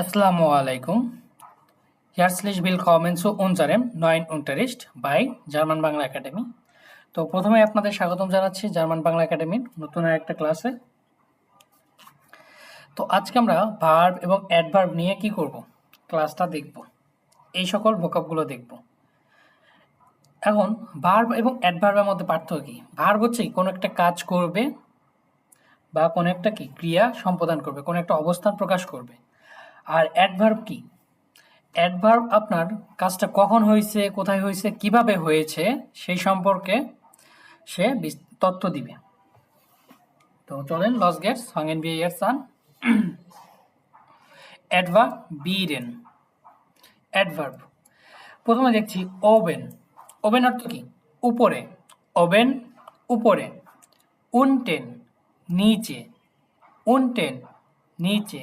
Assalamu alaikum. Herzlich willkommen zu unserem neuen Unterricht bei German Bangla academy. তো প্রথমে আপনাদের স্বাগতম জানাচ্ছি জার্মান বাংলা একাডেমির নতুন একটা ক্লাসে। তো আজকে আমরা ভার্ব এবং অ্যাডভার্ব নিয়ে কি করব? ক্লাসটা দেখব। এই সকল ভোকাবগুলো দেখব। এখন ভার্ব এবং অ্যাডভার্বের মধ্যে পার্থক্য কি? ভার্ব হচ্ছে কোনো একটা কাজ করবে বা কোনো একটা কি ক্রিয়া সম্পাদন করবে, কোনো একটা অবস্থান প্রকাশ করবে। আর অ্যাডভার্ব কি? অ্যাডভার্ব আপনার কাজটা কখন হয়েছে, কোথায় হয়েছে, কীভাবে হয়েছে, সেই সম্পর্কে সে তথ্য দিবে। তো চলেন লস গেটস হাঙ্গেন বি ইয়ার সান অ্যাডভার্ব বিরেন অ্যাডভার্ব প্রথমে দেখছি ওভেন ওভেন অর্থ কি? উপরে। ওভেন উপরে। উনটেন নিচে। উনটেন নিচে।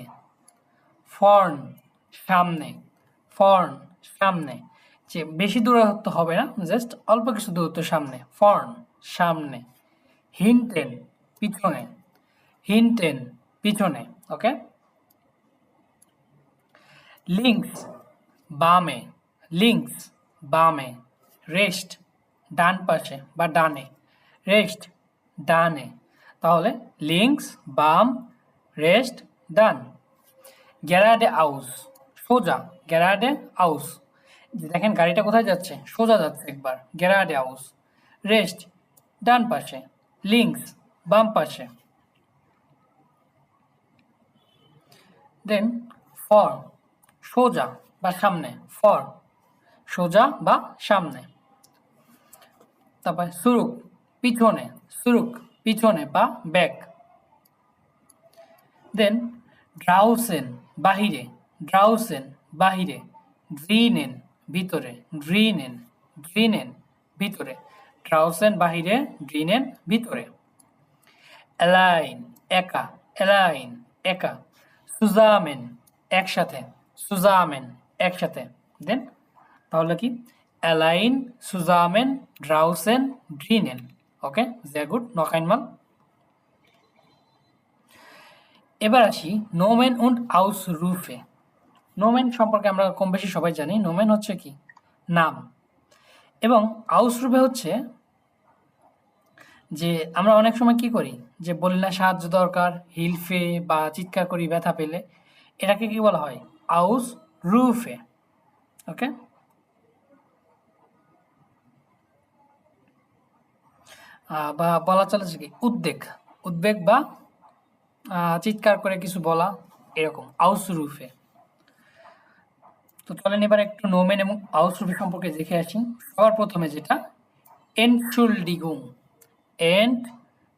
ফর্ন, সামনে ফর্ন, সামনে। যে বেশি দূরত্ব হবে না, জাস্ট অল্প কিছু দূরত্ব সামনে, ফর্ন, সামনে। হিনটেন পিছনে। হিনটেন পিছনে ওকে লিঙ্কস বামে। লিঙ্কস বামে। রেস্ট ডান পাশে বা ডানে। রেস্ট ডানে। তাহলে লিঙ্কস বাম রেস্ট ডান। গ্যারাডে আউস সোজা গ্যারাডে আউস দেখেন গাড়িটা কোথায় যাচ্ছে? সোজা যাচ্ছে একবার, গ্যারাডে আউস রেস্ট, ডান পাশে। লিঙ্কস বাম পাশে। দেন ফর, সোজা বা সামনে, ফর, সোজা বা সামনে। তারপর সুরুক, পিছনে সুরুক, পিছনে বা ব্যাক। দেন ড্রাউসেন বাহিরে, ড্রাউসেন বাহিরে, ড্রিনেন ভিতরে, ড্রিনেন ড্রিনেন ভিতরে, ড্রাউসেন বাহিরে, ড্রিনেন ভিতরে। অ্যালাইন, একা অ্যালাইন, একা। সুজামেন, একসাথে সুজামেন, একসাথে। দেন, তাহলে কি? অ্যালাইন, সুজামেন, ড্রাউসেন, ড্রিনেন। ওকে sehr গুড নকাইনমাল এবার আসি নোমেন উন্ড আউস রুফে। নোমেন সম্পর্কে আমরা কম বেশি সবাই জানি। নোমেন হচ্ছে কি? নাম। এবং আউস রুফে হচ্ছে যে আমরা অনেক সময় কি করি? যে বলি না, সাহায্য দরকার হিলফে বা চিৎকার করি, ব্যথা পেলে। এটাকে কি বলা হয়? আউস রুফে। ওকে? বা বলা চলেছে কি? উদ্বেগ। উদ্বেগ বা চিৎকার করে কিছু বলা এরকম আউস রুফে তো চলেন এবার একটু নোমেন এবং আউস রুফে সম্পর্কে দেখে আসি। সবার প্রথমে যেটা এন্ড শুল ডিগুং এন্ড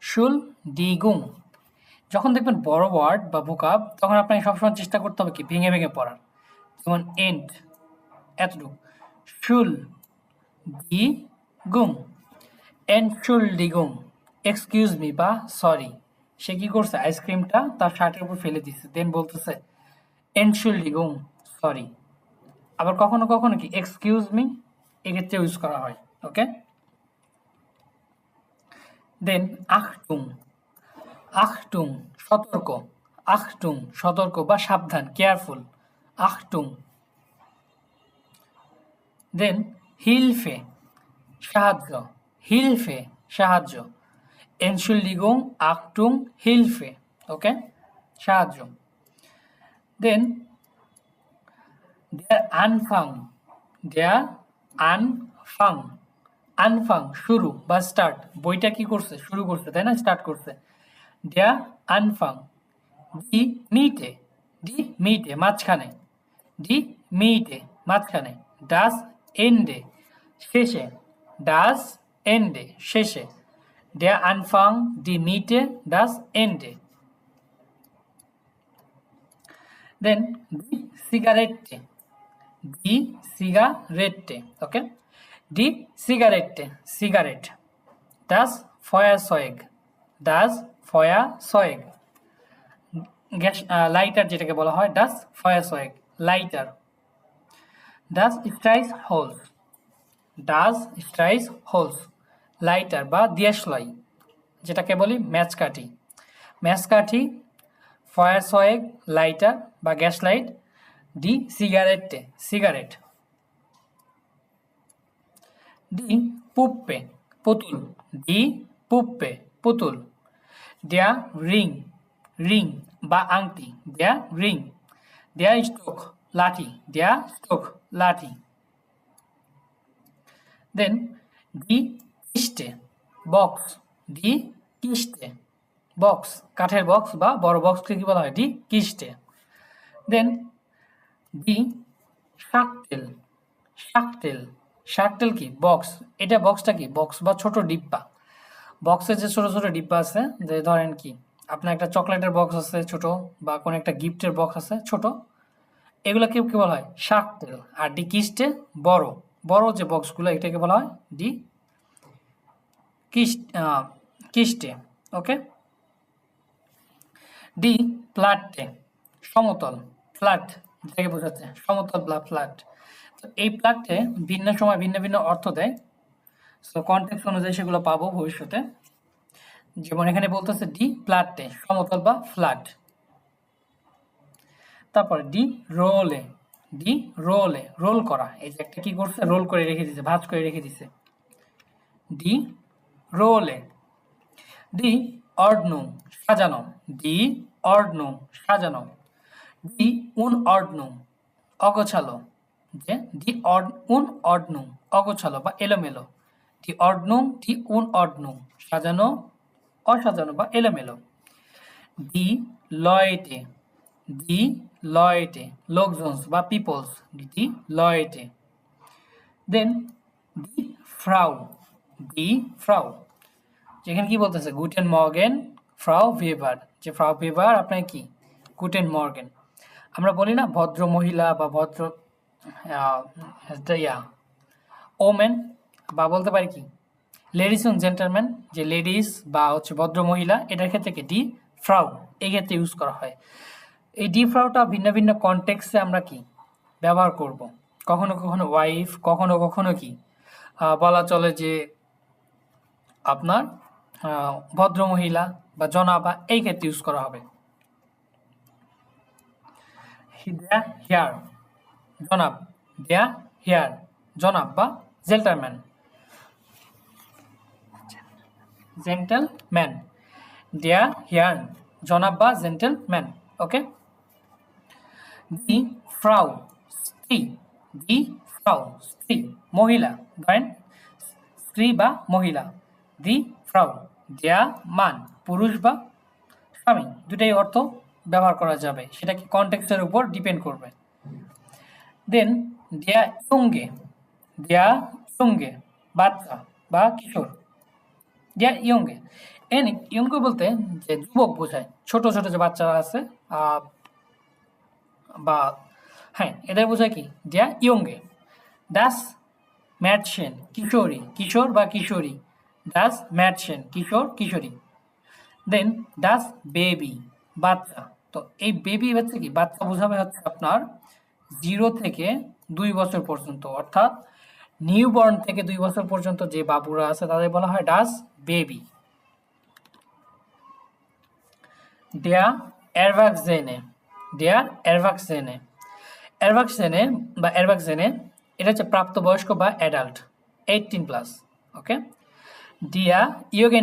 শুল ডিগুং যখন দেখবেন বড় ওয়ার্ড বা ভোকাব তখন আপনাকে সবসময় চেষ্টা করতে হবে কি, ভেঙে ভেঙে পড়ার। যেমন এন্ড এতটুকু। শুল ডি গুম এনশুল্ডিগুম এক্সকিউজ মি বা সরি সে কি করছে? আইসক্রিমটা তার শার্টের উপর ফেলে দিচ্ছে দেন বলতেছে এনশুল্ডিগুম সরি আবার কখনো কখনো কি এক্সকিউজ মি এক্ষেত্রে ইউজ করা হয় ওকে দেন আখটুম আখটুম সতর্ক আখটুম সতর্ক বা সাবধান কেয়ারফুল আখটুম দেন হিলফে সাহায্য হিলফে সাহায্য. এনশুল্ডিগুং আক্টুং, হিলফে, ওকে? সাহায্য। দেন দেয়ার আনফাং দেয়ার আনফাং আনফাং, শুরু বা স্টার্ট বইটা কি করছে? শুরু করছে, তাই না? স্টার্ট করছে। দেয়া আনফাং ডি মিটে ডি মিটে, মাঝখানে ডি মিটে, মাঝখানে ডাস এন্ডে শেষে ডাস এন্ডে শেষে। Der Anfang, die Mitte, das Ende. Then die Zigarette. Die Zigarette. Okay? Die Zigarette. Cigarette. Das Feuerzeug. Das Feuerzeug. Gas lighter যেটাকে বলা হয় ডাস ফায়ারসয়েগ লাইটার ডাস স্ট্রাইস হোলস ডাস স্ট্রাইস হোলস লাইটার বা দিয়াশলাই যেটাকে বলি ম্যাচ কাঠি। ম্যাচ কাঠি, ফায়ার সয়েগ লাইটার বা গ্যাস লাইট, ডি সিগারেটে, সিগারেট। ডি পুপ্পে, পুতুল। ডি পুপ্পে, পুতুল। দেয়া রিং রিং বা আংটি। দেয়া রিং। দেয়া স্টোক, লাঠি। দেয়া স্টোক, লাঠি। দেন, ডি কিস্টে বক্স, ডি কিস্টে বক্স, কাঠের বক্স বা বড় বক্সকে কি বলা হয়? ডি কিস্টে দেন, ডি শাকটেল শাকটেল শাকটেল কি? বক্স। এটা বক্সটা কি? বক্স বা ছোট ডিব্বা। বক্সের যে ছোট ছোট ডিব্বা আছে, যে ধরেন কি, আপনার একটা চকলেটের বক্স আছে ছোট বা কোনো একটা গিফটের বক্স আছে ছোট এগুলো কি কি বলা হয়? শাকটেল আর ডি কিস্টে বড়। বড় যে বক্সগুলো, এটাকে বলা হয় ডি কিস্ট ওকে? ডি প্লাটে সমতল, ফ্ল্যাট, যেটাকে বোঝাচ্ছে সমতল বা ফ্ল্যাট। তো এই প্লাটে ভিন্ন সময় ভিন্ন ভিন্ন অর্থ দেয়। সো কন্টেক্স অনুযায়ী সেগুলো পাবো ভবিষ্যতে। যেমন এখানে বলতেছে ডি প্লাটে সমতল বা ফ্ল্যাট। তারপর ডি, রোলে ডি, রোলে, রোল করা। এই যে একটা কি করছে? রোল করে রেখে দিছে, ভাঁজ করে রেখে দিছে। ডি রোলে। ডি অর্ডনু সাজানো। ডি অর্ডনু সাজানো। ডি উন অর্ডনু অগোছালো। যে ডি অড উন অর্ডনু অগোছালো বা এলোমেলো। ডি অর্ডনু ডি উন অর্ডনু সাজানো, অসাজানো বা এলোমেলো। ডি লয়েটে। ডি লয়েটে। লোকজনস বা পিপলস। ডি লয়েটে। দেন ডি ফ্রাউ। ডি ফ্রাউ, যেখানে কি বলতেছে? গুটেন মর্গেন ফ্রাউ ভেভার যে ফ্রাউ ভেভার আপনার কি? গুটেন মর্গেন আমরা বলি না ভদ্র মহিলা বা ভদ্র ইয়া, ওমেন, বা বলতে পারি কি? লেডিস অ্যান্ড জেন্টালম্যান যে লেডিস বা হচ্ছে ভদ্র মহিলা, এটার ক্ষেত্রে কি? ডি ফ্রাউ, এই ক্ষেত্রে ইউজ করা হয়। এই ডি ফ্রাউটা ভিন্ন ভিন্ন কনটেক্সে আমরা কি? ব্যবহার করব। কখনো কখনো ওয়াইফ কখনো কখনো কি? বলা চলে যে আপনার আহ, ভদ্র মহিলা বা জনাবা এই ক্ষেত্রে ইউজ করা হবে। দেয়া হেয়ার জনাব দেয়া হেয়ার জনাব বা জেন্টালম্যান জেন্টেলম্যান দেয়া হেয়ার জনাব বা জেন্টেলম্যান ওকে দি ফ্রাউ স্ত্রী দি ফ্রাউ স্ত্রী মহিলা ধরেন স্ত্রী বা মহিলা। দি ফ্রাউ, দেয়া, মান, পুরুষ বা স্বামী। দুটাই অর্থ ব্যবহার করা যাবে। সেটা কি কন্টেক্সটের উপর ডিপেন্ড করবে। দেন দেয়া ইয়ঙ্গে দেয়া ইয়ঙ্গে, বাচ্চা বা কিশোর। দেয়া ইয়ঙ্গে। এন ইয়ঙ্গে বলতে যে যুবক বোঝায়। ছোট ছোট যে বাচ্চারা আছে বা হ্যাঁ এদের বোঝায় কি? দেয়া ইয়ঙ্গে। দাস ম্যাটসেন কিশোরী, কিশোর বা কিশোরী। দাস ম্যাটসেন কিশোর কিশোরী দেন ডাস বেবি বাচ্চা তো এই বেবি হচ্ছে কি? বাচ্চা বোঝাবে হচ্ছে আপনার জিরো থেকে দুই বছর পর্যন্ত। অর্থাৎ নিউ বর্ন থেকে দুই বছর পর্যন্ত যে বাবুরা আছে, তাদের বলা হয় ডাস বেবি দেয়া অ্যারভাক্সেনে দেয়া অ্যারভাক্সেনে অ্যারভাক্সেনে বা অ্যারভাক্সেনে এটা হচ্ছে প্রাপ্তবয়স্ক বা অ্যাডাল্ট এইটিন প্লাস ওকে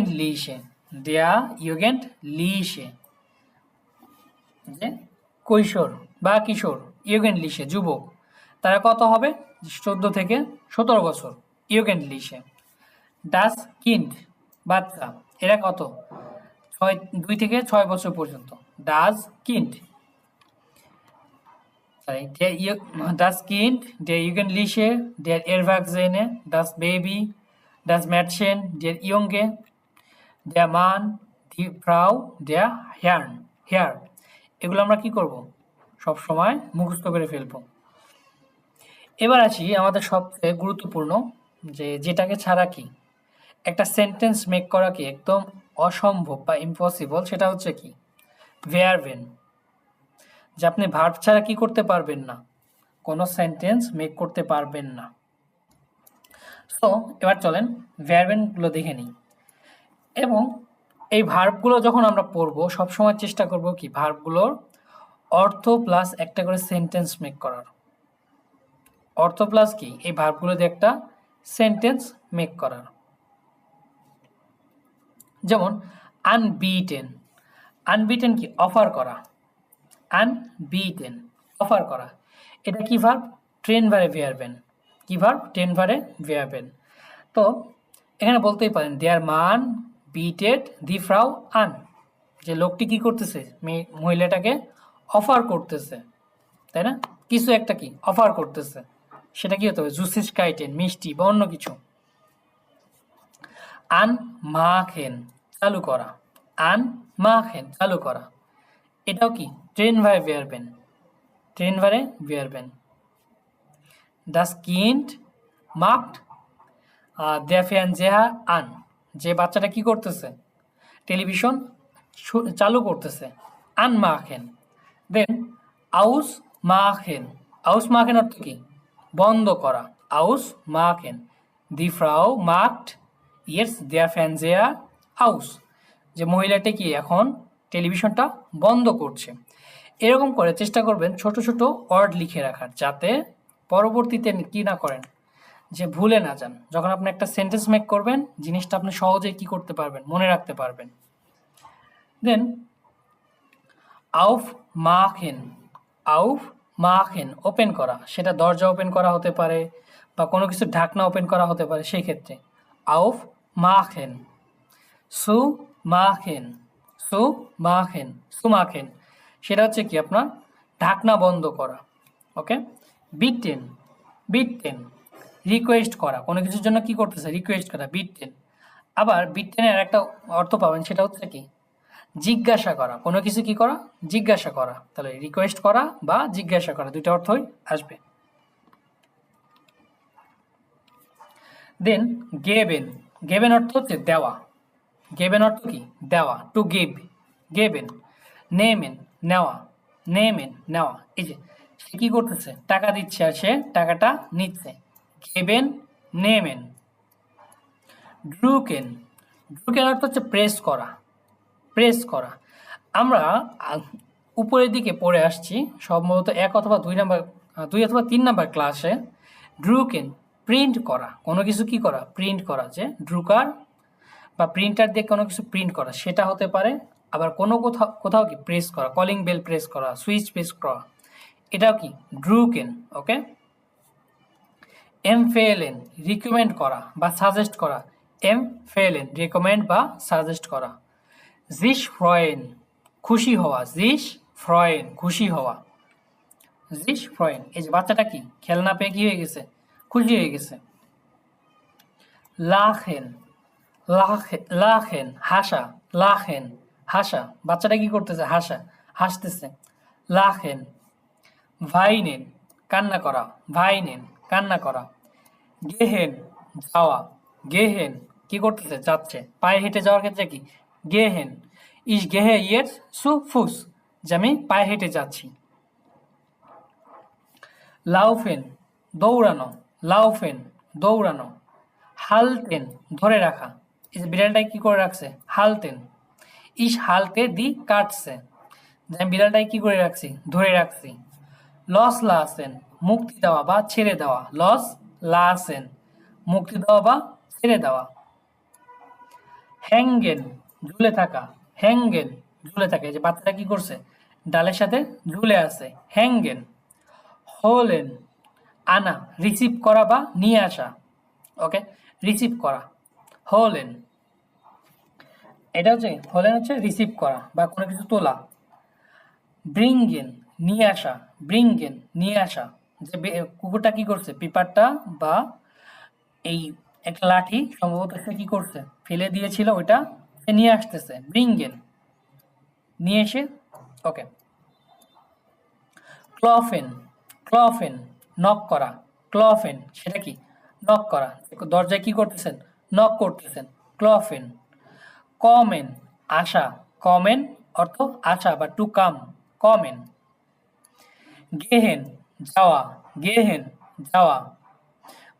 লিশে দেয়া ইয়োগেন্ট লিশে যে কৈশোর বা কিশোর ইয়োগেন্ট লিশে যুবক। তারা কত হবে? চোদ্দ থেকে সতেরো বছর ইয়োগেন্ট লিশে ডাস কিন্ড বাচ্চা এরা কত? ছয় দুই থেকে ছয় বছর পর্যন্ত। ডাস কিন্ড sorry, der, Ju- das Kind, der Jugendliche, der Erwachsene, das Mädchen, der Junge, der Mann, die Frau, der Herr, Herr. এগুলো আমরা কি করব? সব সময় মুখস্থ করে ফেলব। এবার আসি আমাদের সবচেয়ে গুরুত্বপূর্ণ যে যেটাকে ছাড়া কি? একটা সেন্টেন্স মেক করা কি একদম অসম্ভব বা ইম্পসিবল সেটা হচ্ছে কি? ভেয়ারভেন যে আপনি ভার্ব ছাড়া কি করতে পারবেন না? কোনো সেন্টেন্স মেক করতে পারবেন না। সো এবার চলেন ভ্যারবেনগুলো দেখে নিই। এবং এই ভার্বগুলো যখন আমরা পড়ব, সবসময় চেষ্টা করব কি ভার্বগুলোর অর্থ প্লাস একটা করে সেন্টেন্স মেক করার। অর্থ প্লাস কি? এই ভার্বগুলো দিয়ে একটা সেন্টেন্স মেক করার। যেমন আনবিটেন আনবিটেন কি? অফার করা। আনবিটেন অফার করা। এটা কি ভার্ব ট্রেন ভারে ভেয়ারবেন কি ভার্ব ট্রেন ভারে ভেয়ারবেন তো এখানে বলতেই পারেন, দেয়ার মান বিটেড দি ফ্রাউ আন। যে লোকটি কি করতেছে? মেয়ে মহিলাটাকে অফার করতেছে, তাই না? কিছু একটা কি? অফার করতেছে। সেটা কি হতে হবে জুসিস কাইটেন, মিষ্টি বা অন্য কিছু। আন মাখেন চালু করা। আন মাখেন চালু করা। এটাও কি? ট্রেন ভারে ভেয়ারবেন ট্রেন ভারে ভেয়ারবেন das Kind macht ah, der Fernseher an. যে বাচ্চাটা কি করতেছে? টেলিভিশন চালু করতেছে। আন মাখেন দেন আউস মাখেন আউস মাখেন অর্থ কি? বন্ধ করা। আউস মাখেন দি ফ্রাউ মাক্ট ইয়েস দেয়ার ফ্যানজেয়া আউস যে মহিলাটি কি এখন টেলিভিশনটা বন্ধ করছে। এরকম করে চেষ্টা করবেন ছোট ছোট ওয়ার্ড লিখে রাখার যাতে পরবর্তীতে কি না করেন? যে ভুলে না যান। যখন আপনি একটা সেন্টেন্স মেক করবেন, জিনিসটা আপনি সহজেই কি করতে পারবেন, মনে রাখতে পারবেন। দেন আউফ মাখেন আউফ মাখেন ওপেন করা। সেটা দরজা ওপেন করা হতে পারে বা কোনো কিছু ঢাকনা ওপেন করা হতে পারে সেই ক্ষেত্রে। আউফ মাখেন, সু মাখেন সু মাখেন সু মাখেন। সেটা হচ্ছে কি আপনার? ঢাকনা বন্ধ করা। ওকে বিট টেন বিট টেন রিকোয়েস্ট করা। কোনো কিছুর জন্য কি করতেছে? রিকোয়েস্ট করা বিট টেন আবার বিট টেনের একটা অর্থ পাবেন, সেটা হচ্ছে কি? জিজ্ঞাসা করা। কোনো কিছু কি করা? জিজ্ঞাসা করা। তাহলে রিকোয়েস্ট করা বা জিজ্ঞাসা করা, দুইটা অর্থই আসবে। দেন গেবেন গেবেন অর্থ হচ্ছে দেওয়া। গেবেন অর্থ কি? দেওয়া। টু গিভ গেবেন নেমেন নেওয়া। নেমেন নেওয়া। এই যে সে কি করতেছে? টাকা দিচ্ছে আর সে টাকাটা নিচ্ছে। গেবেন নেমেন ড্রুকেন ড্রুকেন অর্থ হচ্ছে প্রেস করা। প্রেস করা। আমরা উপরের দিকে পড়ে আসছি, সম্ভবত এক অথবা দুই নাম্বার দুই অথবা তিন নাম্বার ক্লাসে ড্রুকেন প্রিন্ট করা। কোনো কিছু কি করা? প্রিন্ট করা যে ড্রুকার বা প্রিন্টার দিয়ে কোনো কিছু প্রিন্ট করা। সেটা হতে পারে। আবার কোনো কোথাও কোথাও কি? প্রেস করা। কলিং বেল প্রেস করা। সুইচ প্রেস করা। এটাও কি? ড্রুকেন ওকে এম ফেলেন রিকমেন্ড করা বা সাজেস্ট করা। এম ফেলেন রিকমেন্ড বা সাজেস্ট করা। জিস ফ্রয়েন খুশি হওয়া। জিস ফ্রয়েন খুশি হওয়া। জিস ফ্রয়েন এই যে বাচ্চাটা কি? খেলনা পেয়ে কি হয়ে গেছে, খুশি হয়ে গেছে। লাখেন লাখেন হাসা লাখেন হাসা বাচ্চাটা কি করতেছে? হাসা হাসতেছে। লাখেন ভাইনেন কান্না করা ভাইনেন কান্না করা। গেহেন যাওয়া। গেহেন কি করতেছে, যাচ্ছে। পায়ে হেঁটে যাওয়ার ক্ষেত্রে কি? গেহেন ইস গেহে ইয়ের সু ফুস, যে আমি পায়ে হেঁটে যাচ্ছি। লাউফেন দৌড়ানো লাউফেন দৌড়ানো। হালতেন ধরে রাখা। এই যে কি করে রাখছে? হালতেন ইস হালতে দি কাটছে। যে আমি বিড়ালটাই কি করে রাখছি? ধরে রাখছি। লস লাসেন মুক্তি দেওয়া বা ছেড়ে দেওয়া। লস লাসেন মুক্তি দেওয়া বা ছেড়ে দেওয়া। হ্যাঙ্গেন ঝুলে থাকা। হ্যাঙ্গেন ঝুলে থাকে। যে বাচ্চাটা কি করছে? ডালের সাথে ঝুলে আছে। হ্যাঙ্গেন হোলেন আনা রিসিভ করা বা নিয়ে আসা। ওকে রিসিভ করা। হোলেন এটা হচ্ছে হোলেন হচ্ছে রিসিভ করা বা কোনো কিছু তোলা। ব্রিঙ্গেন নিয়ে আসা ব্রিঙ্গেন নিয়ে আসা। যে কুকুরটা কি করছে? পেপারটা বা এই একটা লাঠি সম্ভবত সে কি করছে? ফেলে দিয়েছিল ওইটা, সে নিয়ে আসতেছে ব্রিঙ্গেন নিয়ে এসে ওকে ক্লফেন ক্লফেন নক করা। ক্লফেন সেটা কি? নক করা। দরজায় কি করতেছেন? নক করতেছেন। ক্লফেন কমেন আশা কমেন অর্থ আশা বা টু কাম কমেন গেহেন, যাওয়া গেহেন, যাওয়া।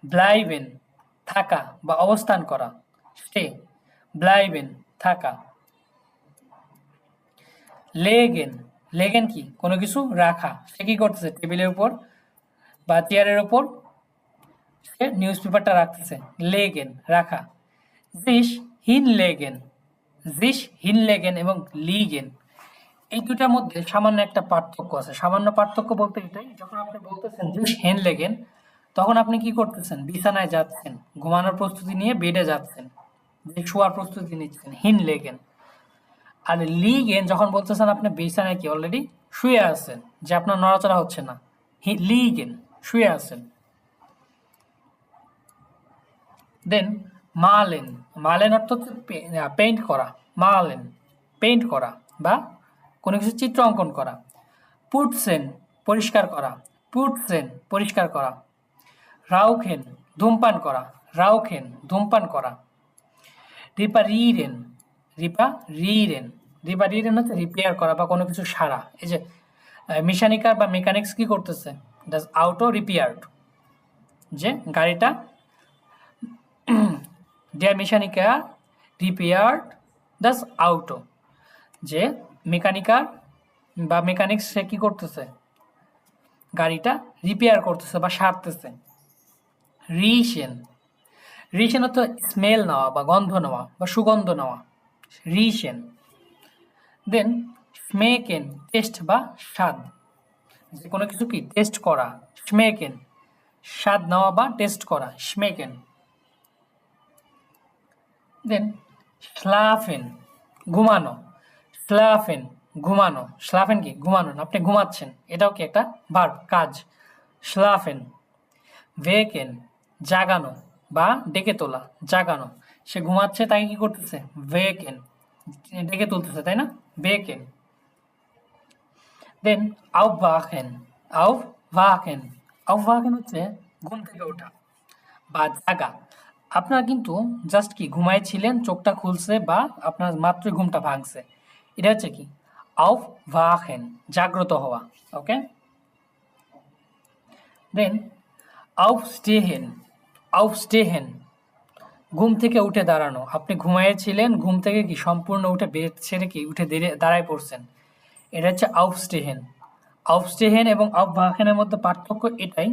ব্লাইবেন, থাকা বা অবস্থান করা। স্টে ব্লাইবেন, থাকা। লেগেন লেগেন কি? কোনো কিছু রাখা। সে কি করতেছে? টেবিলের উপর বা চেয়ারের উপর সে নিউজ পেপারটা রাখতেছে। লেগেন, রাখা। জিস হিন লেগেন। জিস হিন লেগেন এবং লিগেন। এই দুটার মধ্যে সামান্য একটা পার্থক্য আছে। সামান্য পার্থক্য বলতে এটাই, যখন আপনি বলতেছেন জিস হেন লেগেন, তখন আপনি কি করতেছেন? বিছানায় যাচ্ছেন, ঘুমানোর প্রস্তুতি নিয়ে বেডে যাচ্ছেন, যে শোয়ার প্রস্তুতি নিচ্ছেন, হিন লেগেন। আর লিগেন যখন বলতেছেন আপনি বিছানায় কি অলরেডি শুয়ে আছেন, যে আপনার নড়াচড়া হচ্ছে না। লিগেন, শুয়ে আছেন। দেন মালেন মালেন অর্থ হচ্ছে পেইন্ট করা, মালেন পেইন্ট করা বা কোনো কিছু চিত্র অঙ্কন করা। পুটসেন পরিষ্কার করা। পুটসেন পরিষ্কার করা। রাউখেন ধূমপান করা। রাউখেন ধূমপান করা। রিপা রিরেন রিপা রিরেন রিপা রিরেন হচ্ছে রিপেয়ার করা বা কোনো কিছু সারা। এই যে মেকানিকার বা মেকানিক্স কি করতেছে? ডাস আউটো রিপেয়ার্ড যে গাড়িটা der Mechaniker repaired das Auto যে মেকানিকার বা মেকানিক্স সে কি করতেছে? গাড়িটা রিপেয়ার করতেছে বা সারতেছে। রিশেন রিশেন অর্থ স্মেল নেওয়া বা গন্ধ নেওয়া বা সুগন্ধ নেওয়া। রিশেন দেন স্মেকেন টেস্ট বা স্বাদ। যে কোনো কিছু কি টেস্ট করা স্মেকেন স্বাদ নেওয়া বা টেস্ট করা স্মেকেন দেন স্লাফেন ঘুমানো। স্লাফেন ঘুমানো। স্লাফেন কি? ঘুমানো আপনি ঘুমাচ্ছেন। এটাও কি একটা ভার্ব কাজ। স্লাফেন ভেকেন জাগানো বা ডেকে তোলা, জাগানো। সে ঘুমাচ্ছে, তাকে কি করতেছে? ভেকেন ডেকে তুলতেছে, তাই না? বেকেন দেন আউ বাখেন আউ ভাকেন আউ ভাকেন হচ্ছে ঘুম থেকে ওঠা বা জাগা। আপনার কিন্তু জাস্ট কি, ঘুমাইছিলেন, চোখটা খুলছে বা আপনার মাত্র ঘুমটা ভাঙছে। এটা হচ্ছে কি? আউফ ভাহেন জাগ্রত হওয়া ওকে দেন আউফ স্টেহেন আউফ স্টেহেন ঘুম থেকে উঠে দাঁড়ানো। আপনি ঘুমাইয়েছিলেন, ঘুম থেকে কি সম্পূর্ণ উঠে বেড ছেড়ে কি উঠে দাঁড়ায় পড়ছেন? এটা হচ্ছে আউফ স্টেহেন আউফ স্টেহেন এবং আউফ ভাহেনের মধ্যে পার্থক্য এটাই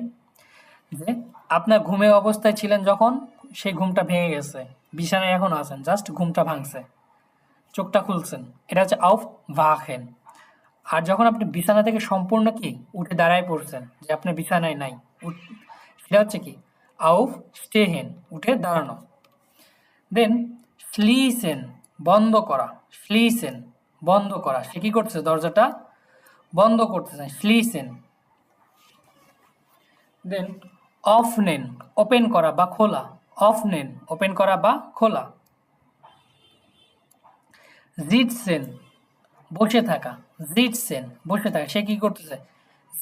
যে আপনার ঘুমে অবস্থায় ছিলেন যখন, সেই ঘুমটা ভেঙে গেছে। বিছানায় এখন আছেন জাস্ট ঘুমটা ভাঙছে। চোখটা খুলছেন। এটা হচ্ছে আউফ ভাখেন আর যখন আপনি বিছানা থেকে সম্পূর্ণ কি উঠে দাঁড়ায় পড়ছেন, যে আপনি বিছানায় নাই সেটা হচ্ছে কি? আউফ স্টেহেন, উঠে দাঁড়ানো। দেন স্লিসেন বন্ধ করা। স্লিসেন বন্ধ করা। সে কি করতেছে? দরজাটা বন্ধ করতেছে। স্লিসেন দেন অফ নেন ওপেন করা বা খোলা। অফ নেন ওপেন করা বা খোলা। জিটসেন বসে থাকা। জিটসেন বসে থাকা। সে কি করতেছে?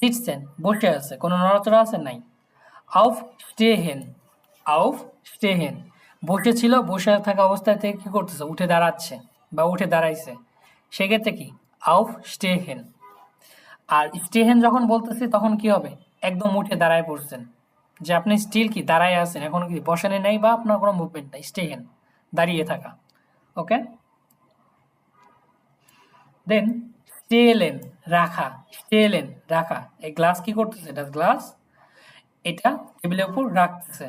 জিটসেন বসে আছে। কোনো নড়াচড়া আছে? নাই। আউফ স্টেহেন আউফ স্টেহেন বসে ছিল, বসে থাকা অবস্থায় থেকে কি করতেছে? উঠে দাঁড়াচ্ছে বা উঠে দাঁড়াইছে। সেক্ষেত্রে কি? আউফ স্টেহেন আর স্টেহেন যখন বলতেছি, তখন কি হবে? একদম উঠে দাঁড়ায় পড়ছেন। যে আপনি স্টিল কি? দাঁড়ায় আছেন। এখন কি? বসানে নেই বা আপনার কোনো মুভমেন্ট নাই। স্টেহেন দাঁড়িয়ে থাকা। ওকে দেন স্টেলেন রাখা স্টেলেন রাখা এই গ্লাস কি করতেছে? এটা গ্লাস এটা টেবিলের উপর রাখতেছে।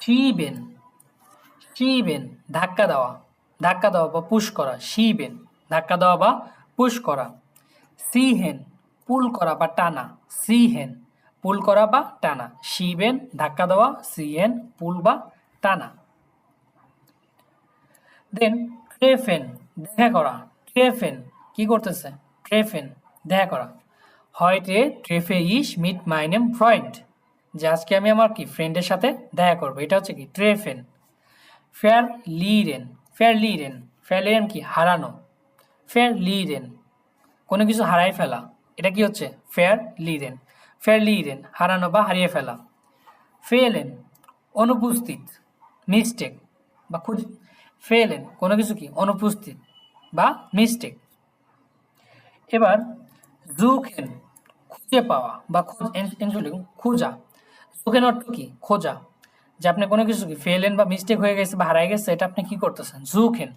শিবেন শিবেন ধাক্কা দেওয়া ধাক্কা দেওয়া বা পুশ করা শিবেন ধাক্কা দেওয়া বা পুশ করা। সিহেন পুল করা বা টানা সিহেন পুল করা বা টানা। শিবেন ধাক্কা দেওয়া সিহেন পুল বা টানা। দেন ট্রেফেন দেখা করা ট্রেফেন, কি করতেছে? ট্রেফেন, দেখা করা। হয়টে ট্রেফে ইস মিট মাই নেম ফ্রেন্ড যে আজকে আমি আমার কি ফ্রেন্ডের সাথে দেখা করব, এটা হচ্ছে কি? ট্রেফেন। ফেয়ার লিরেন ফেয়ার লিরেন ফেয়ার লিরেন কি? হারানো। ফেয়ার লিরেন কোনো কিছু হারাই ফেলা। এটা কি হচ্ছে? ফেয়ার লিরেন ফেয়ার লিরেন হারানো বা হারিয়ে ফেলা। ফেলেন, অনুপস্থিত মিস্টেক বা খুঁজ। ফেলেন, কোনো কিছু কি? অনুপস্থিত। বা মিস্টেক এবার জুখেন খুঁজে পাওয়া বা খোঁজ জুখেন অর্থ কি? খোঁজা। যে আপনি কোনো কিছু কি ফেলেন বা মিস্টেক হয়ে গেছে বা হারাই গেছে, এটা আপনি কি করতেছেন? জুখেন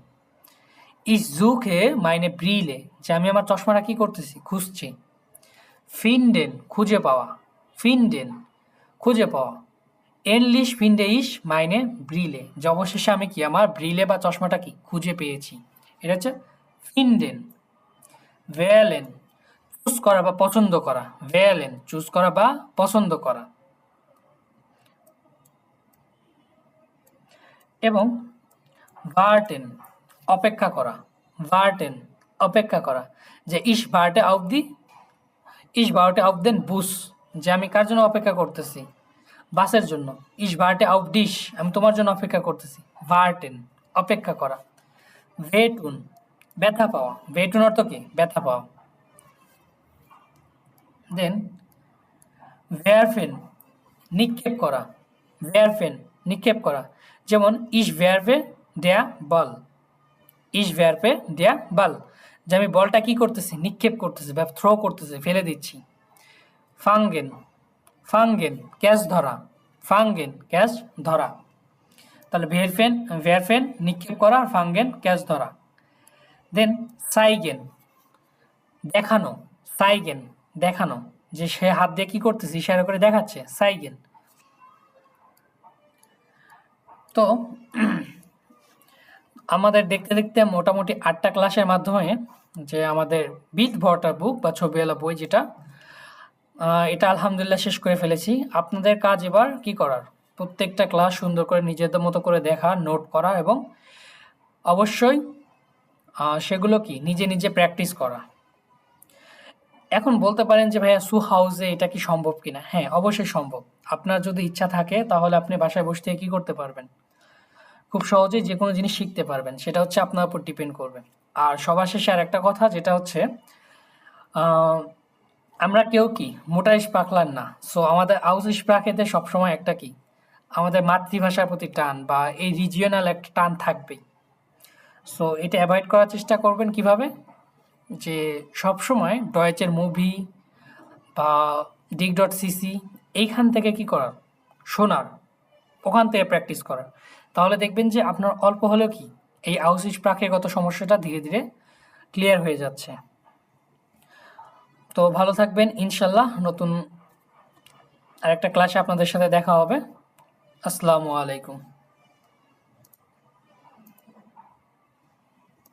ইস জুখে মাইনে ব্রিলে, যে আমি আমার চশমাটা কি করতেছি? খুঁজছি। ফিনডেন, খুঁজে পাওয়া। ফিনডেন, খুঁজে পাওয়া। এনলিশ ফিনডে ইস মাইনে ব্রিলে। যে অবশেষে আমি কি আমার ব্রিলে বা চশমাটা কি খুঁজে পেয়েছি? এটা হচ্ছে ফিনডেন ভ্যালেন, চুজ করা বা পছন্দ করা, ভ্যালেন, চুজ করা বা পছন্দ করা। এবং ভার্টেন, অপেক্ষা করা, ভার্টেন, অপেক্ষা করা, যে ইস ভার্টে আউট দি, ইস ভার্টে আউট দেন বুস, যে আমি কার জন্য অপেক্ষা করতেছি? বাসের জন্য। ইস ভার্টে আউট ডিশ, আমি তোমার জন্য অপেক্ষা করতেছি। ভার্টেন, অপেক্ষা করা। ভেটুন, ব্যথা পাওয়া। ভেটুন অর্থ কি? ব্যথা পাওয়া। দেন ভ্যারফেন নিক্ষেপ করা। ভ্যারফেন নিক্ষেপ করা। যেমন ইস ভ্যারভে দেয়া বল ইস ভ্যারপে দেয়া বল যে আমি বলটা কি করতেছি? নিক্ষেপ করতেছি বা থ্রো করতেছি, ফেলে দিচ্ছি। ফাঙ্গেন ফাঙ্গেন ক্যাচ ধরা। ফাঙ্গেন ক্যাচ ধরা। তাহলে ভেরফেন ভ্যারফেন নিক্ষেপ করা আর ফাঙ্গেন ক্যাচ ধরা। দেন সাইগেন দেখানো সাইগেন দেখানো। যে সে হাত দিয়ে কি করতেছে, ইশারা করে দেখাচ্ছে সাইগেন তো আমাদের দেখতে দেখতে মোটামুটি আটটা ক্লাসের মাধ্যমে যে আমাদের বিথ ভর্টার বুক বা ছবিওয়ালা বই যেটা এটা আলহামদুলিল্লাহ শেষ করে ফেলেছি। আপনাদের কাজ এবার কি করার? প্রত্যেকটা ক্লাস সুন্দর করে নিজেদের মতো করে দেখা নোট করা এবং অবশ্যই সেগুলো কি? নিজে নিজে প্র্যাকটিস করা। এখন বলতে পারেন যে, ভাইয়া, সু হাউসে এটা কি সম্ভব কিনা? হ্যাঁ অবশ্যই সম্ভব। আপনার যদি ইচ্ছা থাকে, তাহলে আপনি বাসায় বসে থেকে কি করতে পারবেন? খুব সহজেই যে কোনো জিনিস শিখতে পারবেন, সেটা হচ্ছে আপনার উপর ডিপেন্ড করবে। আর সবার শেষে আর একটা কথা, যেটা হচ্ছে আমরা কেউ কি? মোটা পাকলার না। সো আমাদের আউস ইস্প্রাকেতে সবসময় একটা কি? আমাদের মাতৃভাষার প্রতি টান বা এই রিজিওনাল একটা টান থাকবেই। সো এটা অ্যাভয়েড করার চেষ্টা করবেন কীভাবে? যে সবসময় ডয়েচের মুভি বা ডিগ ডট সিসি এইখান থেকে কি করার? শোনার। ওখান থেকে প্র্যাকটিস করার। তাহলে দেখবেন যে আপনার অল্প হলেও কি? এই আউসিস প্রাকেগত সমস্যাটা ধীরে ধীরে ক্লিয়ার হয়ে যাচ্ছে। তো ভালো থাকবেন, ইনশাল্লাহ নতুন আরেকটা ক্লাসে আপনাদের সাথে দেখা হবে। আসসালামু আলাইকুম।